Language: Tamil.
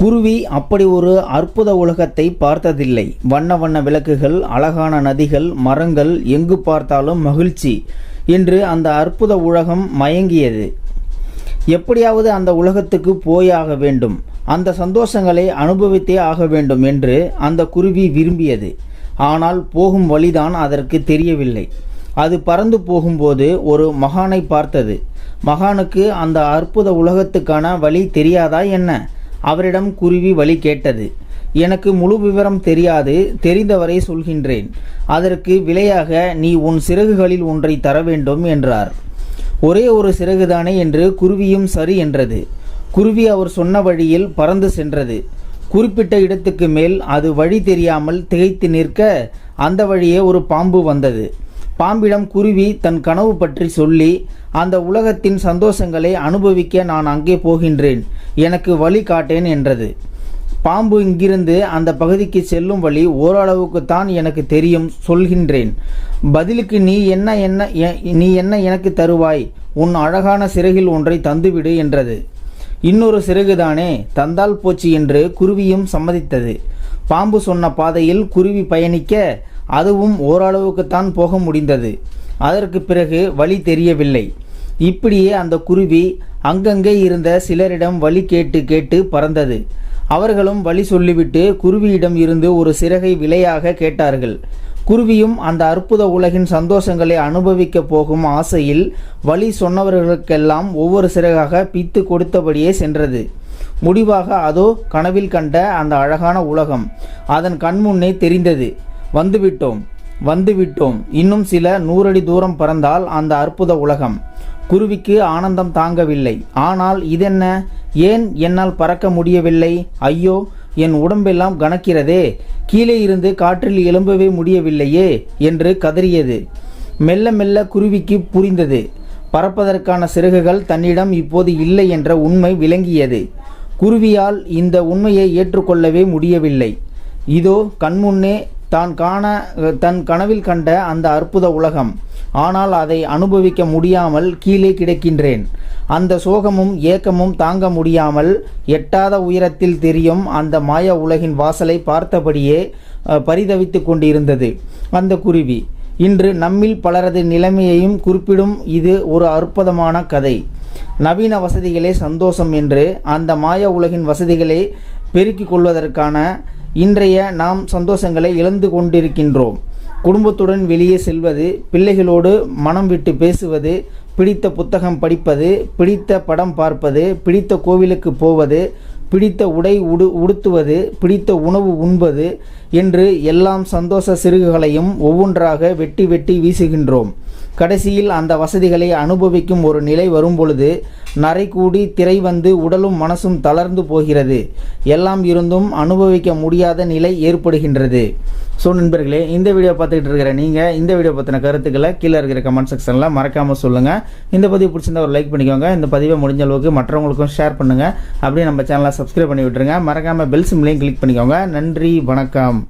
குருவி அப்படி ஒரு அற்புத உலகத்தை பார்த்ததில்லை. வண்ண வண்ண விளக்குகள் அழகான நதிகள் மரங்கள் எங்கு பார்த்தாலும் மகிழ்ச்சி. என்று அந்த அற்புத உலகம் மயங்கியது. எப்படியாவது அந்த உலகத்துக்கு போயாக வேண்டும். அந்த சந்தோஷங்களை அனுபவித்தே ஆக வேண்டும் என்று அந்த குருவி விரும்பியது. ஆனால் போகும் வழிதான் அதற்கு தெரியவில்லை. அது பறந்து போகும்போது ஒரு மகானை பார்த்தது. மகானுக்கு அந்த அற்புத உலகத்துக்கான வழி தெரியாதா என்ன? அவரிடம் குருவி வழி கேட்டது. எனக்கு முழு விவரம் தெரியாது தெரிந்தவரை சொல்கின்றேன். அதற்கு விலையாக நீ உன் சிறகுகளில் ஒன்றை தர வேண்டும் என்றார். ஒரே ஒரு சிறகுதானே? என்று குருவியும் சரி என்றது. குருவி அவர் சொன்ன வழியில் பறந்து சென்றது. குறிப்பிட்ட இடத்துக்கு மேல் அது வழி தெரியாமல் திகைத்து நிற்க அந்த வழியே ஒரு பாம்பு வந்தது. பாம்பிடம் குருவி தன் கனவு பற்றி சொல்லி அந்த உலகத்தின் சந்தோஷங்களை அனுபவிக்க நான் அங்கே போகின்றேன். எனக்கு வழி காட்டேன் என்றது. பாம்பு இங்கிருந்து அந்த பகுதிக்கு செல்லும் வழி ஓரளவுக்கு தான் எனக்கு தெரியும் சொல்கின்றேன். பதிலுக்கு நீ என்ன என்ன எ- நீ என்ன எனக்கு தருவாய்? உன் அழகான சிறகில் ஒன்றை தந்துவிடு என்றது. இன்னொரு சிறகுதானே? தந்தால் போச்சு என்று குருவியும் சம்மதித்தது. பாம்பு சொன்ன பாதையில் குருவி பயணிக்க அதுவும் ஓரளவுக்குத்தான் போக முடிந்தது. அதற்கு பிறகு வழி தெரியவில்லை. இப்படியே அந்த குருவி அங்கங்கே இருந்த சிலரிடம் வழி கேட்டு கேட்டு பறந்தது. அவர்களும் வழி சொல்லிவிட்டு குருவியிடம் இருந்து ஒரு சிறகை விலையாக கேட்டார்கள். குருவியும் அந்த அற்புத உலகின் சந்தோஷங்களை அனுபவிக்க போகும் ஆசையில் வழி சொன்னவர்களுக்கெல்லாம் ஒவ்வொரு சிறகாக பித்து கொடுத்தபடியே சென்றது. முடிவாக அதோ கனவில் கண்ட அந்த அழகான உலகம் அதன் கண்முன்னே தெரிந்தது. வந்துவிட்டோம் வந்துவிட்டோம். இன்னும் சில நூறடி தூரம் பறந்தால் அந்த அற்புத உலகம். குருவிக்கு ஆனந்தம் தாங்கவில்லை. ஆனால் இதென்ன? ஏன் என்னால் பறக்க முடியவில்லை? ஐயோ என் உடம்பெல்லாம் கணக்கிறதே கீழே இருந்து காற்றில் எழும்பவே முடியவில்லையே என்று கதறியது. மெல்ல மெல்ல குருவிக்கு புரிந்தது. பறப்பதற்கான சிறகுகள் தன்னிடம் இப்போது இல்லை என்ற உண்மை விளங்கியது. குருவியால் இந்த உண்மையை ஏற்றுக்கொள்ளவே முடியவில்லை. இதோ கண்முன்னே தான் காண தன் கனவில் கண்ட அந்த அற்புத உலகம். ஆனால் அதை அனுபவிக்க முடியாமல் கீழே கிடக்கின்றேன். அந்த சோகமும் ஏக்கமும் தாங்க முடியாமல் எட்டாத உயரத்தில் தெரியும் அந்த மாய உலகின் வாசலை பார்த்தபடியே பரிதவித்து பரிதவித்துக் கொண்டிருந்தது. அந்த குருவி. இன்று நம்மில் பலரது நிலைமையையும் குறிப்பிடும் இது ஒரு அற்புதமான கதை. நவீன வசதிகளே சந்தோஷம் என்று அந்த மாய உலகின் வசதிகளை பெருக்கிக் கொள்வதற்கான இன்றைய நாம் சந்தோஷங்களை இழந்து கொண்டிருக்கின்றோம். குடும்பத்துடன் வெளியே செல்வது பிள்ளைகளோடு மனம் விட்டு பேசுவது பிடித்த புத்தகம் படிப்பது பிடித்த படம் பார்ப்பது பிடித்த கோவிலுக்கு போவது பிடித்த உடை உடு உடுத்துவது பிடித்த உணவு உண்பது என்று எல்லாம் சந்தோஷ சிறுகுகளையும் ஒவ்வொன்றாக வெட்டி வெட்டி வீசுகின்றோம். கடைசியில் அந்த வசதிகளை அனுபவிக்கும் ஒரு நிலை வரும்பொழுது நரை கூடி திரை வந்து உடலும் மனசும் தளர்ந்து போகிறது. எல்லாம் இருந்தும் அனுபவிக்க முடியாத நிலை ஏற்படுகின்றது. ஸோ நண்பர்களே இந்த வீடியோ பார்த்துக்கிட்டு இருக்கிற நீங்கள் இந்த வீடியோ பற்றின கருத்துக்களை கீழே இருக்கிற கமெண்ட் செக்ஷனில் மறக்காமல் சொல்லுங்கள் இந்த பதிவு பிடிச்சிருந்தா ஒரு லைக் பண்ணிக்கோங்க. இந்த பதிவை முடிஞ்ச அளவுக்கு மற்றவங்களுக்கும் ஷேர் பண்ணுங்கள் அப்படியே நம்ம சேனலை சப்ஸ்கிரைப் பண்ணி விட்டுருங்க. மறக்காமல் பெல் சிம்லையும் கிளிக் பண்ணிக்கோங்க. நன்றி வணக்கம்.